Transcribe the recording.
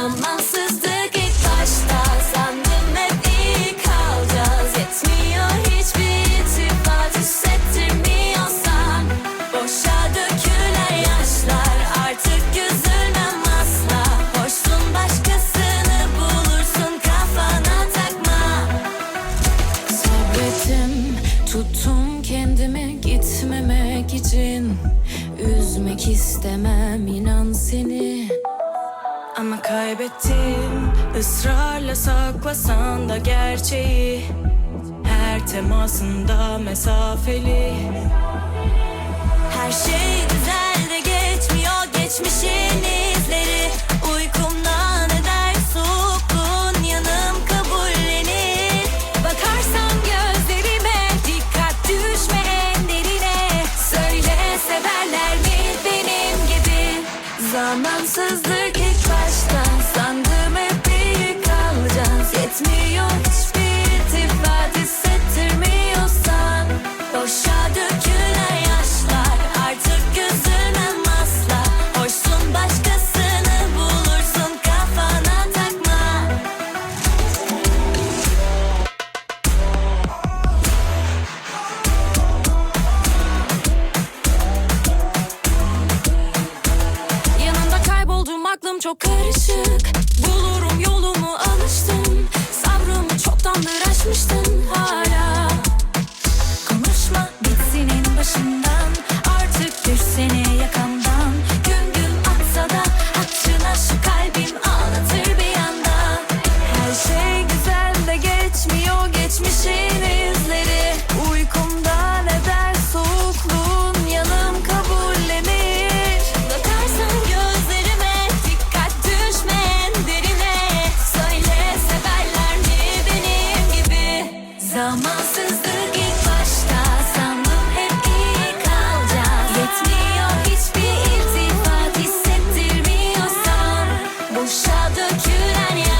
zamansızlık ilk başta. Sandım hep iyi kalacağız. Yetmiyor hiçbir iltifat hissettirmiyorsan Boşa dökülen yaşlar. Artık üzülmem asla. Hoşsun başkasını bulursun kafana takma. Sabrettim tuttum kendimi gitmemek için. Üzmek istemem inan seni. Ama kaybettim. Israrla saklasan da gerçeği. Her temasında mesafeli. Her şey güzel de geçmiyor geçmişin izleri. Uykumdan eder soğukluğun yanım kabullenir. Bakarsam gözlerime dikkat düşme en derine Söyle severler mi benim gibi? Zamansızdır ki Sunday. Aklım çok karışık. Bulurum yolumu alıştım. Sabrımı çoktandır aşmıştın hala. Konuşma git başından. Artık düşsene yakamdan Zamansızlık ilk başta. Sandım hep iyi kalacağız. Yetmiyor hiçbir iltifat. Hissettirmiyorsan Boşa dökülen yer.